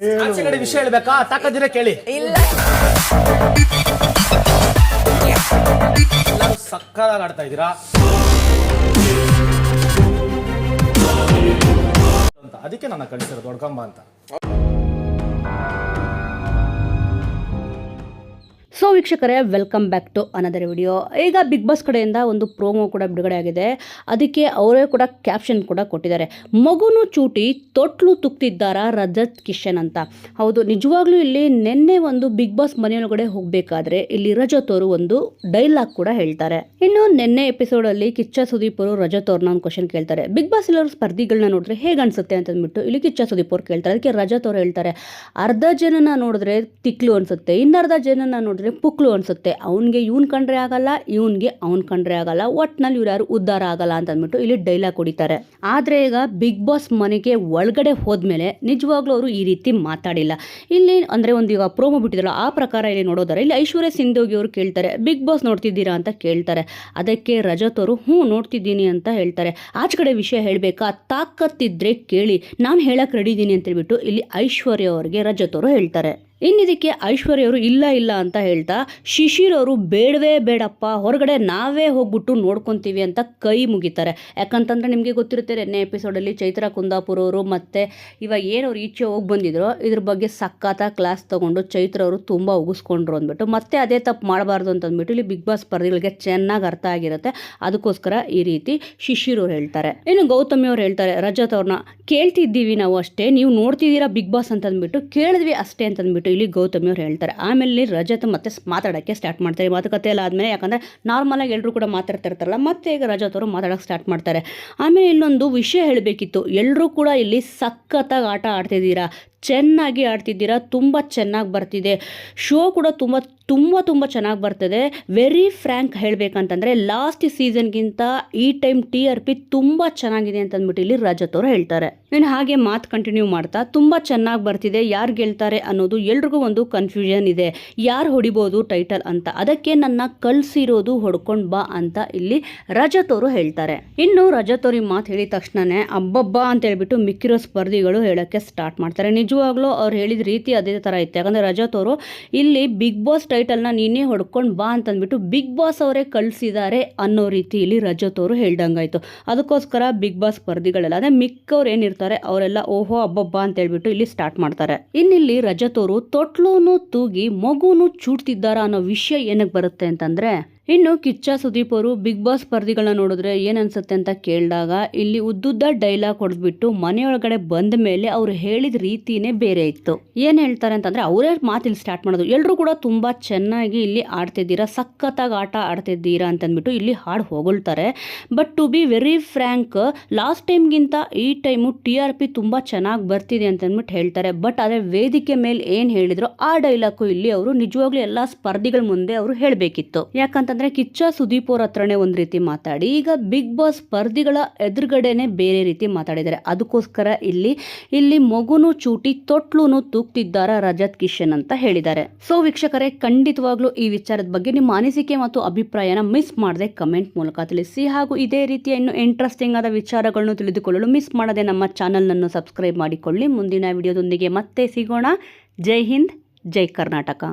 ಆಚೆ ಕಡೆ ವಿಷಯ ಹೇಳ್ಬೇಕಾ? ತಾಕದಿನ ಕೇಳಿ. ಇಲ್ಲ. ಎಲ್ಲರೂ ಸಕ್ಕದಾಗ ಆಡ್ತಾ ಇದ್ದೀರಾ? ಅಂತ. ಅದಕ್ಕೆ ನನ್ನ ಕಳಿಸಿರೋದು ದೊಡ್ಕಂಬ ಅಂತ. ಸೊ ವೀಕ್ಷಕರೇ welcome back to another video ಈಗ ಬಿಗ್ ಬಾಸ್ ಕಡೆಯಿಂದ ಒಂದು ಪ್ರೋಮೋ ಕೂಡ ಬಿಡುಗಡೆ ಆಗಿದೆ ಅದಕ್ಕೆ ಅವರೇ ಕೂಡ ಕ್ಯಾಪ್ಷನ್ ಕೂಡ ಕೊಟ್ಟಿದ್ದಾರೆ. ಮಗುನು ಚೂಟಿ, ತೊಟ್ಲು ತುಕ್ತಿದ್ದಾರ ರಜತ್ ಕಿಶನ್ ಅಂತ. ಹೌದು, ನಿಜವಾಗ್ಲೂ ಇಲ್ಲಿ ನಿನ್ನೆ ಒಂದು ಬಿಗ್ ಬಾಸ್ ಮನೆಯೊಳಗಡೆ ಹೋಗಬೇಕಾದ್ರೆ ಇಲ್ಲಿ ರಜತ್ ಅವರು ಒಂದು ಡೈಲಾಗ್ ಕೂಡ ಹೇಳ್ತಾರೆ. ಇನ್ನು ನಿನ್ನೆ ಎಪಿಸೋಡಲ್ಲಿ ಕಿಚ್ಚ ಸುದೀಪ್ ಅವರು ರಜತ್ ಅವ್ರನ್ನ ಒಂದು ಕ್ವಶನ್ ಕೇಳ್ತಾರೆ. ಬಿಗ್ ಬಾಸ್ ಎಲ್ಲರೂ ಸ್ಪರ್ಧಿಗಳನ್ನ ನೋಡಿದ್ರೆ ಹೇಗೆ ಅನ್ಸುತ್ತೆ ಅಂತ ಅಂದ್ಬಿಟ್ಟು ಇಲ್ಲಿ ಕಿಚ್ಚ ಸುದೀಪ್ ಅವ್ರು ಕೇಳ್ತಾರೆ. ಅದಕ್ಕೆ ರಜತ್ ಅವ್ರು ಹೇಳ್ತಾರೆ, ಅರ್ಧ ಜನನ ನೋಡಿದ್ರೆ ತಿಕ್ಲು ಅನ್ಸುತ್ತೆ. ಇನ್ನರ್ಧ ಜನನ ನೋಡಿದ್ರೆ ಪುಕ್ಲು ಅನಿಸುತ್ತೆ. ಅವನಿಗೆ ಇವ್ನು ಕಂಡ್ರೆ ಆಗಲ್ಲ, ಇವನಿಗೆ ಅವ್ನು ಕಂಡ್ರೆ ಆಗಲ್ಲ. ಒಟ್ನಲ್ಲಿ ಇವ್ರು ಯಾರು ಉದ್ಧಾರ ಆಗಲ್ಲ ಅಂತ ಅಂದ್ಬಿಟ್ಟು ಇಲ್ಲಿ ಡೈಲಾಗ್ ಹೊಡಿತಾರೆ. ಆದರೆ ಈಗ ಬಿಗ್ ಬಾಸ್ ಮನೆಗೆ ಒಳಗಡೆ ಹೋದ್ಮೇಲೆ ನಿಜವಾಗ್ಲೂ ಅವರು ಈ ರೀತಿ ಮಾತಾಡಿಲ್ಲ. ಇಲ್ಲಿ ಅಂದರೆ ಒಂದು ಈಗ ಪ್ರೋಮೋ ಬಿಟ್ಟಿದ್ರಲ್ಲ, ಆ ಪ್ರಕಾರ ಇಲ್ಲಿ ನೋಡೋದಾರೆ ಇಲ್ಲಿ ಐಶ್ವರ್ಯ ಸಿಂಧೋಗಿ ಅವರು ಕೇಳ್ತಾರೆ ಬಿಗ್ ಬಾಸ್ ನೋಡ್ತಿದ್ದೀರಾ? ಅಂತ ಕೇಳ್ತಾರೆ. ಅದಕ್ಕೆ ರಜತ್ ಅವರು, ಹ್ಞೂ, ನೋಡ್ತಿದ್ದೀನಿ ಅಂತ ಹೇಳ್ತಾರೆ. ಆಚೆ ಕಡೆ ವಿಷಯ ಹೇಳಬೇಕಾ? ತಾಕತ್ತಿದ್ರೆ ಕೇಳಿ, ನಾನು ಹೇಳಕ್ಕೆ ರೆಡಿ ಇದ್ದೀನಿ ಅಂತ ಹೇಳ್ಬಿಟ್ಟು ಇಲ್ಲಿ ಐಶ್ವರ್ಯ ಅವರಿಗೆ ರಜತ್ ಅವರು ಹೇಳ್ತಾರೆ. ಇನ್ನಿದಕ್ಕೆ ಐಶ್ವರ್ಯವರು ಇಲ್ಲ ಇಲ್ಲ ಅಂತ ಹೇಳ್ತಾ ಶಿಶಿರ್ ಅವರು ಬೇಡವೇ ಬೇಡಪ್ಪ, ಹೊರಗಡೆ ನಾವೇ ಹೋಗ್ಬಿಟ್ಟು ನೋಡ್ಕೊತೀವಿ ಅಂತ ಕೈ ಮುಗಿತಾರೆ. ಯಾಕಂತಂದ್ರೆ ನಿಮಗೆ ಗೊತ್ತಿರುತ್ತೆ, ನೆನ್ನೆ ಎಪಿಸೋಡಲ್ಲಿ ಚೈತ್ರ ಕುಂದಾಪುರ ಅವರು ಮತ್ತೆ ಇವಾಗ ಏನು ಅವ್ರು ಈಚೆ ಹೋಗಿ ಬಂದಿದ್ರು, ಇದ್ರ ಬಗ್ಗೆ ಸಖತ್ತ ಕ್ಲಾಸ್ ತಗೊಂಡು ಚೈತ್ರ ಅವರು ತುಂಬ ಉಗಿಸ್ಕೊಂಡ್ರು ಅಂದ್ಬಿಟ್ಟು, ಮತ್ತೆ ಅದೇ ತಪ್ಪು ಮಾಡಬಾರ್ದು ಅಂತ ಅಂದ್ಬಿಟ್ಟು ಇಲ್ಲಿ ಬಿಗ್ ಬಾಸ್ ಸ್ಪರ್ಧಿಗಳಿಗೆ ಚೆನ್ನಾಗಿ ಅರ್ಥ ಆಗಿರುತ್ತೆ. ಅದಕ್ಕೋಸ್ಕರ ಈ ರೀತಿ ಶಿಶಿರ್ ಅವ್ರು ಹೇಳ್ತಾರೆ. ಇನ್ನು ಗೌತಮಿ ಅವ್ರು ಹೇಳ್ತಾರೆ, ರಜತ್ ಅವ್ರನ್ನ ಕೇಳ್ತಿದ್ದೀವಿ ನಾವು ಅಷ್ಟೇ, ನೀವು ನೋಡ್ತಿದ್ದೀರಾ ಬಿಗ್ ಬಾಸ್ ಅಂತ ಅಂದ್ಬಿಟ್ಟು ಕೇಳಿದ್ವಿ ಅಷ್ಟೇ ಅಂತ ಅಂದ್ಬಿಟ್ಟು ಇಲ್ಲಿ ಗೌತಮಿ ಅವ್ರು ಹೇಳ್ತಾರೆ. ಆಮೇಲೆ ರಜತ್ ಮತ್ತೆ ಮಾತಾಡೋಕ್ಕೆ ಸ್ಟಾರ್ಟ್ ಮಾಡ್ತಾರೆ. ಮಾತುಕತೆ ಎಲ್ಲ ಆದಮೇಲೆ ಯಾಕಂದರೆ ನಾರ್ಮಲಾಗಿ ಎಲ್ಲರೂ ಕೂಡ ಮಾತಾಡ್ತಾ ಇರ್ತಾರಲ್ಲ ಮತ್ತೆ ಈಗ ರಜತ್ ಅವರು ಮಾತಾಡೋಕೆ ಸ್ಟಾರ್ಟ್ ಮಾಡ್ತಾರೆ. ಆಮೇಲೆ ಇಲ್ಲೊಂದು ವಿಷಯ ಹೇಳಬೇಕಿತ್ತು. ಎಲ್ಲರೂ ಕೂಡ ಇಲ್ಲಿ ಸಖತ್ತಾಗಿ ಆಟ ಆಡ್ತಿದ್ದೀರಾ? ಚೆನ್ನಾಗಿ ಆಡ್ತಿದ್ದೀರಾ, ತುಂಬ ಚೆನ್ನಾಗಿ ಬರ್ತಿದೆ. ಶೋ ಕೂಡ ತುಂಬ ತುಂಬ ತುಂಬ ಚೆನ್ನಾಗಿ ಬರ್ತದೆ. ವೆರಿ ಫ್ರ್ಯಾಂಕ್ ಹೇಳಬೇಕಂತಂದರೆ ಲಾಸ್ಟ್ ಸೀಸನ್ಗಿಂತ ಈ ಟೈಮ್ ಟಿ ಆರ್ ಪಿ ತುಂಬ ಚೆನ್ನಾಗಿದೆ ಅಂತ ಅಂದ್ಬಿಟ್ಟು ಇಲ್ಲಿ ರಜತ್ ಅವರು ಹೇಳ್ತಾರೆ. ಇನ್ನು ಹಾಗೆ ಮಾತು ಕಂಟಿನ್ಯೂ ಮಾಡ್ತಾ, ತುಂಬ ಚೆನ್ನಾಗಿ ಬರ್ತಿದೆ. ಯಾರು ಗೆಲ್ತಾರೆ ಅನ್ನೋದು ಎಲ್ರಿಗೂ ಒಂದು ಕನ್ಫ್ಯೂಷನ್ ಇದೆ. ಯಾರು ಹೊಡಿಬೋದು ಟೈಟಲ್ ಅಂತ. ಅದಕ್ಕೆ ನನ್ನ ಕಳ್ಸಿರೋದು ಹೊಡ್ಕೊಂಡು ಬಾ ಅಂತ ಇಲ್ಲಿ ರಜತ್ ಅವರು ಹೇಳ್ತಾರೆ. ಇನ್ನು ರಜತ್ ಅವ್ರಿಗೆ ಮಾತು ಹೇಳಿದ ತಕ್ಷಣನೇ, ಅಬ್ಬಬ್ಬಾ ಅಂತ ಹೇಳ್ಬಿಟ್ಟು ಮಿಕ್ಕಿರೋ ಸ್ಪರ್ಧಿಗಳು ಹೇಳೋಕ್ಕೆ ಸ್ಟಾರ್ಟ್ ಮಾಡ್ತಾರೆ. ನಿಜವಾಗ್ಲೂ ಅವ್ರು ಹೇಳಿದ ರೀತಿ ಅದೇ ಥರ ಇತ್ತು ಯಾಕಂದರೆ ರಜತ್ ಅವರು, ಇಲ್ಲಿ ಬಿಗ್ ಬಾಸ್ ಟೈಟಲ್ನ ನೀನೇ ಹೊಡ್ಕೊಂಡು ಬಾ ಅಂತಂದ್ಬಿಟ್ಟು ಬಿಗ್ ಬಾಸ್ ಅವರೇ ಕಳಿಸಿದ್ದಾರೆ ಅನ್ನೋ ರೀತಿ ಇಲ್ಲಿ ರಜತ್ ಅವರು ಆಯಿತು ಅದಕ್ಕೋಸ್ಕರ ಬಿಗ್ ಬಾಸ್ ಸ್ಪರ್ಧಿಗಳೆಲ್ಲ ಅದೇ ಮಿಕ್ಕವ್ರು ಏನಿರ್ತಾರೆ ಅವರೆಲ್ಲ ಓಹೋ, ಅಬ್ಬಬ್ಬಾ ಅಂತ ಹೇಳ್ಬಿಟ್ಟು ಇಲ್ಲಿ ಸ್ಟಾರ್ಟ್ ಮಾಡ್ತಾರೆ. ಇನ್ನಿಲ್ಲಿ ರಜತ್ ಅವರು, ತೊಟ್ಲೂನು ತೂಗಿ ಮಗುನು ಚೂಡ್ತಿದ್ದಾರ ಅನ್ನೋ ವಿಷಯ ಏನಕ್ಕೆ ಬರುತ್ತೆ ಅಂತಂದ್ರೆ ಇನ್ನು ಕಿಚ್ಚ ಸುದೀಪ್ ಅವರು ಬಿಗ್ ಬಾಸ್ ಸ್ಪರ್ಧಿಗಳನ್ನ ನೋಡಿದ್ರೆ ಏನನ್ಸುತ್ತೆ ಅಂತ ಕೇಳಿದಾಗ, ಇಲ್ಲಿ ಉದ್ದುದ್ದ ಡೈಲಾಗ್ ಹೊಡೆದ್ಬಿಟ್ಟು ಮನೆಯೊಳಗಡೆ ಬಂದ ಮೇಲೆ ಅವ್ರು ಹೇಳಿದ ರೀತಿನೇ ಬೇರೆ ಇತ್ತು. ಏನ್ ಹೇಳ್ತಾರೆ ಅಂತಂದ್ರೆ, ಅವರೇ ಮಾತಿಲ್ಲಿ ಸ್ಟಾರ್ಟ್ ಮಾಡೋದು. ಎಲ್ಲರೂ ಕೂಡ ತುಂಬಾ ಚೆನ್ನಾಗಿ ಇಲ್ಲಿ ಆಡ್ತಿದ್ದೀರಾ, ಸಖತ್ತಾಗಿ ಆಟ ಆಡ್ತಿದ್ದೀರಾ ಅಂತಂದ್ಬಿಟ್ಟು ಇಲ್ಲಿ ಹಾಡು ಹೊಗಳ್ತಾರೆ. But to be very frank last ಟೈಮ್ಗಿಂತ ಈ ಟೈಮು ಟಿ ಆರ್ ಪಿ ತುಂಬ ಚೆನ್ನಾಗಿ ಬರ್ತಿದೆ ಅಂತಂದ್ಬಿಟ್ಟು ಹೇಳ್ತಾರೆ. ಬಟ್ ಆದರೆ ವೇದಿಕೆ ಮೇಲೆ ಏನು ಹೇಳಿದ್ರು, ಆ ಡೈಲಾಗು ಇಲ್ಲಿ ಅವರು ನಿಜವಾಗ್ಲೂ ಎಲ್ಲ ಸ್ಪರ್ಧಿಗಳ ಮುಂದೆ ಅವರು ಹೇಳಬೇಕಿತ್ತು. ಯಾಕಂತಂದ್ರೆ ಕಿಚ್ಚ ಸುದೀಪ್ ಅವ್ರ ಹತ್ರನೇ ಒಂದು ರೀತಿ ಮಾತಾಡಿ, ಈಗ ಬಿಗ್ ಬಾಸ್ ಸ್ಪರ್ಧಿಗಳ ಎದುರುಗಡೆನೆ ಬೇರೆ ರೀತಿ ಮಾತಾಡಿದ್ದಾರೆ. ಅದಕ್ಕೋಸ್ಕರ ಇಲ್ಲಿ ಇಲ್ಲಿ ಮಗುನು ಚೂಟಿ ತೊಟ್ಲೂ ತೂಗ್ತಿದ್ದಾರ ರಜತ್ ಕಿಶನ್ ಅಂತ ಹೇಳಿದ್ದಾರೆ. ಸೊ ವೀಕ್ಷಕರೇ, ಖಂಡಿತವಾಗ್ಲೂ ಈ ವಿಚಾರದ ಬಗ್ಗೆ ನಿಮ್ಮ ಅನಿಸಿಕೆ ಮತ್ತು ಅಭಿಪ್ರಾಯನ ಮಿಸ್ ಮಾಡದೆ ಕಮೆಂಟ್ ಮೂಲಕ ತಿಳಿಸಿ. ಹಾಗೂ ಇದೇ ರೀತಿಯ ಇನ್ನು ಇಂಟ್ರೆಸ್ಟಿಂಗ್ ಆದ ವಿಚಾರಗಳನ್ನು ತಿಳಿದುಕೊಳ್ಳಲು ಮಿಸ್ ಮಾಡದೆ ನಮ್ಮ ಚಾನಲ್ನನ್ನು ಸಬ್ಸ್ಕ್ರೈಬ್ ಮಾಡಿಕೊಳ್ಳಿ. ಮುಂದಿನ ವಿಡಿಯೋದೊಂದಿಗೆ ಮತ್ತೆ ಸಿಗೋಣ. ಜೈ ಹಿಂದ್, ಜೈ ಕರ್ನಾಟಕ.